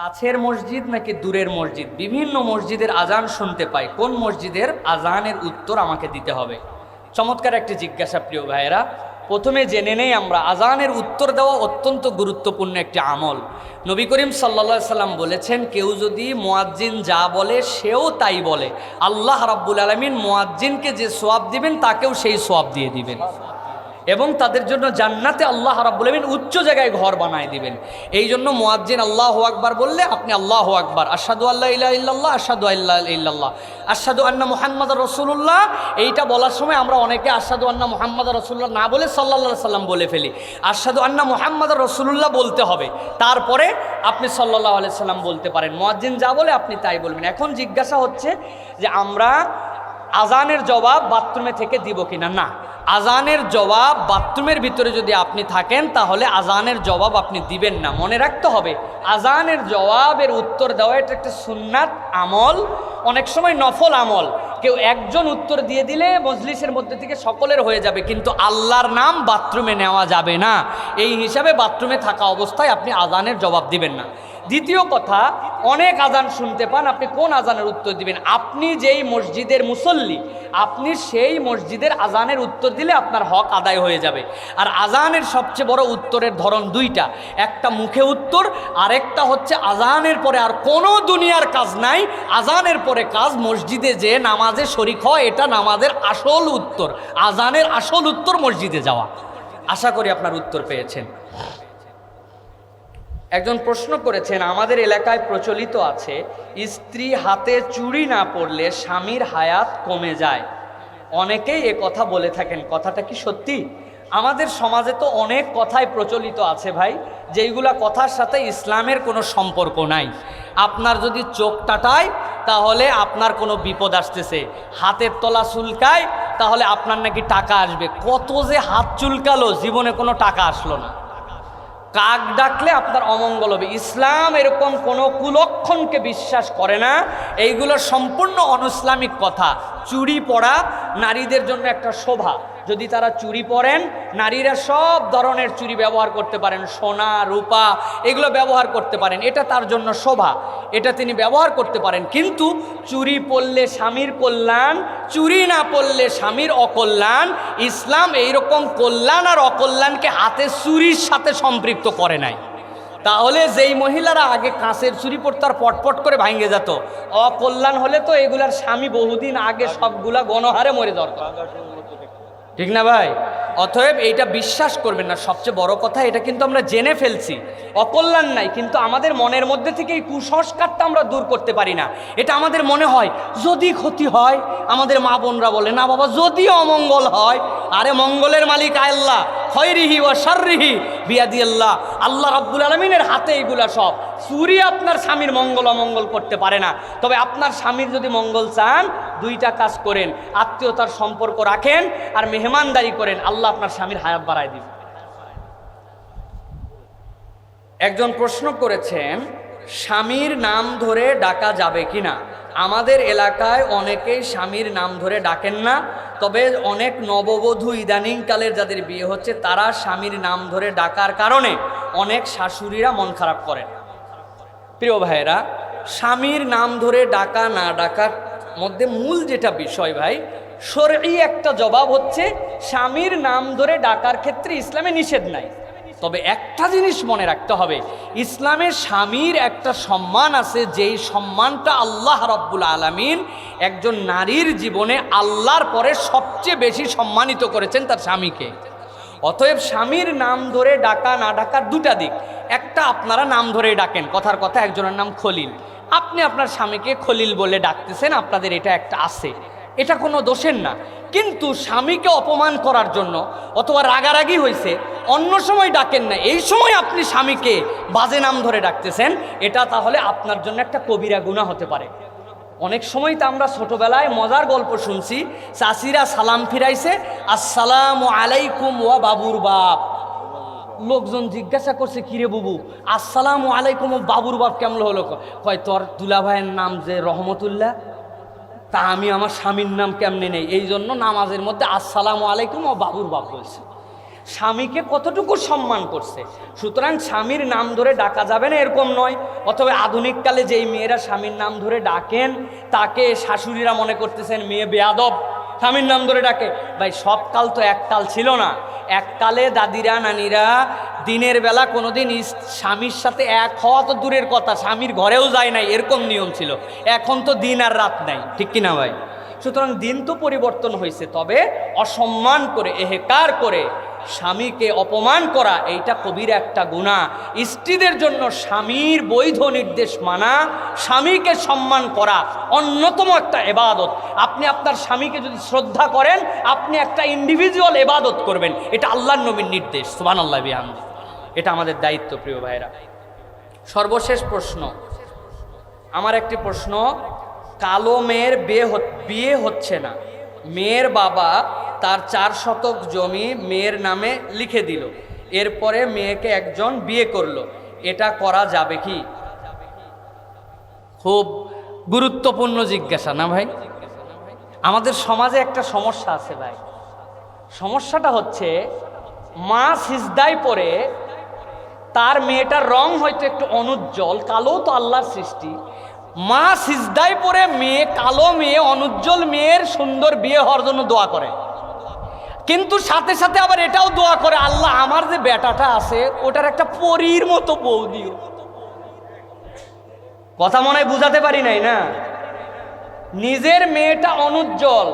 কাছের মসজিদ নাকি দূরের মসজিদ? বিভিন্ন মসজিদের আজান শুনতে পাই। কোন মসজিদের আজানের উত্তর আমাকে দিতে হবে? চমৎকার একটি জিজ্ঞাসা, প্রিয় ভাইয়েরা। প্রথমে জেনে নেই আমরা আজানের উত্তর দেওয়া অত্যন্ত গুরুত্বপূর্ণ একটি আমল। নবী করিম সাল্লা সাল্লাম বলেছেন, কেউ যদি মোয়াজ্জিন যা বলে, সেও তাই বলে। আল্লাহ রাব্বুল আলমিন মোয়াজ্জিনকে যে সোয়াব দিবেন, তাকেও সেই সোয়াব দিয়ে দিবেন। এবং তাদের জন্য জান্নাতে আল্লাহ রাব্বুল আমিন উচ্চ জায়গায় ঘর বানায় দিবেন। এই জন্য মুয়াজ্জিন আল্লাহ আকবার বললে, আপনি আল্লাহ আকবার। আসাদু আল্লাহ ইল্লাল্লাহ আসাদু আল্লাহ ইল্লাল্লাহ। আসাদু আন্না মোহাম্মদ রসুল্লাহ এইটা বলার সময় আমরা অনেকে আসাদু আন্না মোহাম্মদ রসুল্লাহ না বলে সাল্লাহ সাল্লাম বলে ফেলি। আসাদু আন্না মোহাম্মদ রসুল্লাহ বলতে হবে। তারপরে আপনি সাল্লাহ সাল্লাম বলতে পারেন। মুয়াজ্জিন যা বলে আপনি তাই বলবেন। এখন জিজ্ঞাসা হচ্ছে যে আমরা আজানের জবাব বাথরুমে থেকে দিব কিনা? না। আজানের জবাব বাথরুমের ভিতরে যদি আপনি থাকেন, তাহলে আজানের জবাব আপনি দিবেন না। মনে রাখতে হবে, আজানের জবাবের উত্তর দেওয়া এটা একটা সুন্নাত আমল। অনেক সময় নফল আমল। কেউ একজন উত্তর দিয়ে দিলে মজলিসের মধ্যে থেকে সকলের হয়ে যাবে, কিন্তু আল্লাহর নাম বাথরুমে নেওয়া যাবে না। এই হিসাবে বাথরুমে থাকা অবস্থায় আপনি আজানের জবাব দিবেন না। দ্বিতীয় কথা, অনেক আজান শুনতে পান, আপনি কোন আজানের উত্তর দিবেন? আপনি যেই মসজিদের মুসল্লি, আপনি সেই মসজিদের আজানের উত্তর দিলে আপনার হক আদায় হয়ে যাবে। আর আজানের সবচেয়ে বড় উত্তরের ধরন দুইটা। একটা মুখে উত্তর, আরেকটা হচ্ছে আজানের পরে আর কোনো দুনিয়ার কাজ নাই, আজানের পরে কাজ মসজিদে যে নামাজে শরিক হয়, এটা নামাজের আসল উত্তর। আজানের আসল উত্তর মসজিদে যাওয়া। আশা করি আপনার উত্তর পেয়েছেন। একজন প্রশ্ন করেছেন, আমাদের এলাকায় প্রচলিত আছে, স্ত্রী হাতে চুরি না পড়লে স্বামীর হায়াত কমে যায়। অনেকেই এ কথা বলে থাকেন। কথাটা কি সত্যি? আমাদের সমাজে তো অনেক কথাই প্রচলিত আছে ভাই, যেইগুলা কথার সাথে ইসলামের কোনো সম্পর্ক নাই। আপনার যদি চোখ টাটায়, তাহলে আপনার কোনো বিপদ আসতেছে। হাতের তলা চুলকায়, তাহলে আপনার নাকি টাকা আসবে। কত যে হাত চুলকালো, জীবনে কোনো টাকা আসলো না। কাক ডাকলে আপনার অমঙ্গল হবে। ইসলাম এরকম কোনো কুলক্ষণকে বিশ্বাস করে না। এইগুলো সম্পূর্ণ অনুসলামিক কথা। চুরি পড়া, নারীদের জন্য একটা শোভা। যদি তারা চুরি পরেন, নারীরা সব ধরনের চুরি ব্যবহার করতে পারেন, সোনা, রূপা, এগুলো ব্যবহার করতে পারেন। এটা তার জন্য শোভা। এটা তিনি ব্যবহার করতে পারেন। কিন্তু চুরি পড়লে স্বামীর কল্যাণ, চুরি না পড়লে স্বামীর অকল্যাণ, ইসলাম এইরকম কল্যাণ আর অকল্যাণকে হাতে চুরির সাথে সম্পৃক্ত করে নাই। তাহলে যেই মহিলারা আগে কাঁচের চুরি পড়তো আর পটপট করে ভাঙে যেত, অকল্যাণ হলে তো এগুলার স্বামী বহুদিন আগে সবগুলা গণহারে মরে দরকার ঠিক না ভাই? অতএব এইটা বিশ্বাস করবেন না। সবচেয়ে বড় কথা, এটা কিন্তু আমরা জেনে ফেলছি। অকল্যাণ নাই, কিন্তু আমাদের মনের মধ্যে থেকে এই কুসংস্কারটা আমরা দূর করতে পারি না। এটা আমাদের মনে হয়, যদি ক্ষতি হয়, আমাদের মা বোনরা বলে, না বাবা, যদি অমঙ্গল হয়, আরে মঙ্গলের মালিক আল্লাহ খয়রিহি ও সাররিহি বিয়াদি আল্লাহ। আল্লাহ রাব্বুল আলমিনের হাতে এইগুলা সব। চুরি আপনার স্বামীর মঙ্গল অমঙ্গল করতে পারে না। তবে আপনার স্বামীর যদি মঙ্গল চান দুইটা কাজ করেন, আত্মীয়তার সম্পর্ক রাখেন আর মেহমানদারি করেন, আল্লাহ আপনার স্বামীর হায়াত বাড়ায় দিবে। একজন প্রশ্ন করেছেন, স্বামীর নাম ধরে ডাকা যাবে কিনা? আমাদের এলাকায় অনেকেই স্বামীর নাম ধরে ডাকেন না, তবে অনেক নববধূ ইদানিংকালের যাদের বিয়ে হচ্ছে, তারা স্বামীর নাম ধরে ডাকার কারণে অনেক শাশুড়িরা মন খারাপ করেন। প্রিয় ভাইয়েরা, স্বামীর নাম ধরে ডাকা না ডাকার মধ্যে মূল যেটা বিষয় ভাই সরই একটা জবাব হচ্ছে, স্বামীর নাম ধরে ডাকার ক্ষেত্রে ইসলামে নিষেধ নাই। তবে একটা জিনিস মনে রাখতে হবে, ইসলামে স্বামীর একটা সম্মান আছে, যেই সম্মানটা আল্লাহ রব্বুল আলমিন একজন নারীর জীবনে আল্লাহর পরে সবচেয়ে বেশি সম্মানিত করেছেন তার স্বামীকে। অতএব স্বামীর নাম ধরে ডাকা, না ডাকার দুটা দিক। একটা, আপনারা নাম ধরে ডাকেন, কথার কথা একজনের নাম খলিল। আপনি আপনার স্বামীকে খলিল বলে ডাকতেছেন, আপনাদের এটা একটা আছে। এটা কোনো দোষের না। কিন্তু স্বামীকে অপমান করার জন্য অথবা রাগারাগি হয়েছে অন্য সময় ডাকেন না। এই সময় আপনি স্বামীকে বাজে নাম ধরে ডাকতেছেন, এটা তাহলে আপনার জন্য একটা কবিরা গুণা হতে পারে। অনেক সময় তো আমরা ছোটবেলায় মজার গল্প শুনছি চাষিরা সালাম ফিরাইছে, আসসালাম আলাইকুম ওয়া বাবুর বাপ। লোকজন জিজ্ঞাসা করছে কিরে বুবু? আসসালাম আলাইকুম, বাবুর বাপ কেমন হলো? কয়, তোর দুলা ভাইয়ের নাম যে রহমতুল্লাহ, তা আমি আমার স্বামীর নাম কেমনে নেই? এই জন্য নামাজের মধ্যে আসসালামু আলাইকুম ও বাবুর বাপ বলছে। স্বামীকে কতটুকু সম্মান করছে? সুতরাং স্বামীর নাম ধরে ডাকা যাবে না, এরকম নয়। অথবা আধুনিককালে যেই মেয়েরা স্বামীর নাম ধরে ডাকেন, তাকে শাশুড়িরা মনে করতেছেন, মেয়ে বেয়াদব স্বামীর নাম ধরে ডাকে। ভাই সবকাল তো এককাল ছিল না। এককালে দাদিরা, নানিরা দিনের বেলা কোনোদিন দিন স্বামীর সাথে এক হওয়া তো দূরের কথা, স্বামীর ঘরেও যায় নাই, এরকম নিয়ম ছিল। এখন তো দিন আর রাত নাই, ঠিক কিনা ভাই? সুতরাং দিন তো পরিবর্তন হয়েছে তবে অসম্মান করে, এহেকার করে স্বামীকে অপমান করা, এইটা কবির একটা গুণা। স্ত্রীদের জন্য স্বামীর বৈধ নির্দেশ মানা, স্বামীকে সম্মান করা অন্যতম একটা এবাদত। আপনি আপনার স্বামীকে যদি শ্রদ্ধা করেন, আপনি একটা ইন্ডিভিজুয়াল এবাদত করবেন। এটা আল্লাহর নবীর নির্দেশ। সুবান আল্লাহ বিহামদ। এটা আমাদের দায়িত্ব, প্রিয় ভাইরা সর্বশেষ প্রশ্ন। আমার একটি প্রশ্ন, কালো মেয়ের বিয়ে বিয়ে হচ্ছে না। মেয়ের বাবা তার চার শতক জমি মেয়ের নামে লিখে দিল। এরপরে মেয়েকে একজন বিয়ে করল। এটা করা যাবে কি? খুব গুরুত্বপূর্ণ জিজ্ঞাসা, না ভাই? আমাদের সমাজে একটা সমস্যা আছে ভাই। সমস্যাটা হচ্ছে, মা সিজদায় পরে তার মেয়েটার রং হয়তো একটু অনুজ্জ্বল, কালো তো আল্লাহর সৃষ্টি। মা সিজদায় পরে মেয়ে কালো মেয়ে, অনুজ্জ্বল মেয়ের সুন্দর বিয়ে হওয়ার জন্য দোয়া করে। কিন্তু সাথে সাথে আবার এটাও দোয়া করে, আল্লাহ, আমার যে বেটাটা আছে, ওটার একটা পরীর মতো বউ দিও। কথা মনে হয় বুঝাতে পারি নাই না? নিজের মেয়েটা অনুজ্জ্বল,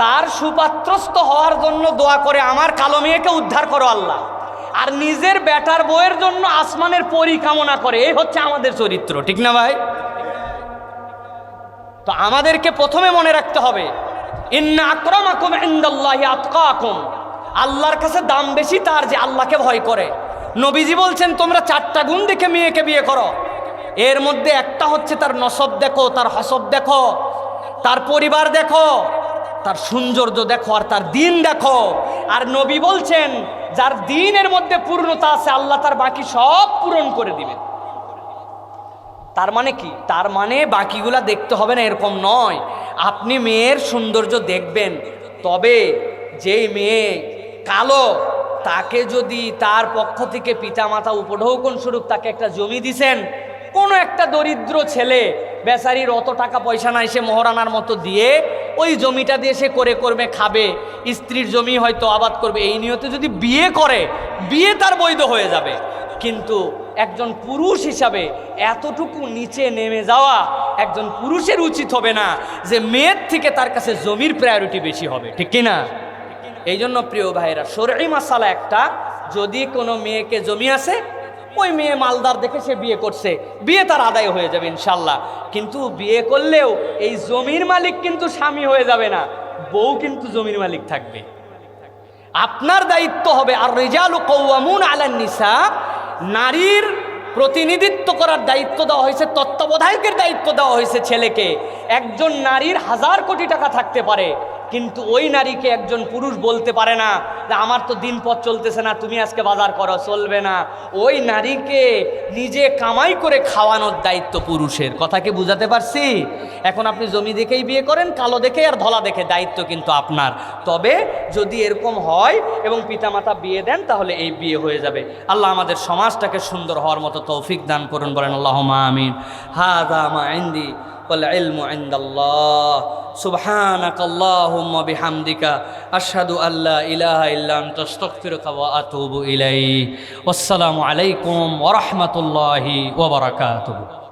তার সুপাত্রস্থ হওয়ার জন্য দোয়া করে, আমার কালো মেয়েকে উদ্ধার করো আল্লাহ। আর নিজের বেটার বইয়ের জন্য আসমানের পরিকামনা করে, এই হচ্ছে আমাদের চরিত্র, ঠিক না ভাই? তো আমাদেরকে প্রথমে মনে রাখতে হবে ইন্না আল্লাহর কাছে দাম বেশি তার যে আল্লাহকে ভয় করে। নবীজি বলছেন, তোমরা চারটা গুণ দেখে মেয়েকে বিয়ে করো। এর মধ্যে একটা হচ্ছে তার নসব দেখো, তার হসব দেখো, তার পরিবার দেখো, তার সৌন্দর্য দেখো আর তার দিন দেখো। আর নবী বলছেন, যার দিনের মধ্যে পূর্ণতা আছে, আল্লাহ তার বাকি সব পূরণ করে দিবেন। তার মানে কি? তার মানে বাকিগুলা দেখতে হবে না, এরকম নয়। আপনি মেয়ের সৌন্দর্য দেখবেন, তবে যেই মেয়ে কালো, তাকে যদি তার পক্ষ থেকে পিতামাতা উপঢৌকন স্বরূপ তাকে একটা জমি দিছেন, কোনো একটা দরিদ্র ছেলে বেচারির অত টাকা পয়সা নাই সে মহারানার মতো দিয়ে ওই জমিটা দিয়ে সে করে করবে, খাবে। স্ত্রীর জমি হয়তো আবাদ করবে। এই নিয়তে যদি বিয়ে করে, বিয়ে তার বৈধ হয়ে যাবে। কিন্তু একজন পুরুষ হিসাবে এতটুকু নিচে নেমে যাওয়া একজন পুরুষের উচিত হবে না যে মেয়ের থেকে তার কাছে জমির প্রায়োরিটি বেশি হবে, ঠিক কি না এই জন্য প্রিয় ভাইরা সরই মাসালা একটা, যদি কোনো মেয়েকে জমি আছে, ওই মেয়ে মালদার দেখে সে বিয়ে করছে, বিয়ে তার আদায় হয়ে যাবে ইনশাল্লাহ। কিন্তু বিয়ে করলেও এই জমির মালিক কিন্তু স্বামী হয়ে যাবে না, বউ কিন্তু জমির মালিক থাকবে। আপনার দায়িত্ব হবে, আর রেজাল কৌয়ামুন আলান নিসা, নারীর প্রতিনিধিত্ব করার দায়িত্ব দেওয়া হয়েছে, তত্ত্বাবধায়কের দায়িত্ব দেওয়া হয়েছে ছেলেকে। একজন নারীর হাজার কোটি টাকা থাকতে পারে কিন্তু ওই নারীকে একজন পুরুষ বলতে পারে না যে, আমার তো দিন পথ চলতেছে না, তুমি আজকে বাজার করো। চলবে না। ওই নারীকে নিজে কামাই করে খাওয়ানোর দায়িত্ব পুরুষের। কথা কি বুঝাতে পারছি? এখন আপনি জমি দেখেই বিয়ে করেন, কালো দেখে আর ধলা দেখে, দায়িত্ব কিন্তু আপনার। তবে যদি এরকম হয় এবং পিতামাতা বিয়ে দেন, তাহলে এই বিয়ে হয়ে যাবে। আল্লাহ আমাদের সমাজটাকে সুন্দর হওয়ার মতো তৌফিক দান করুন, বলেন আল্লাহ মা আমিন। হাদা মা ইন্দি والعلم عند الله. سبحانك اللهم بحمدك أشهد أن لا إله إلا أنت. أستغفرك وأتوب إليه والسلام عليكم ورحمة الله وبركاته.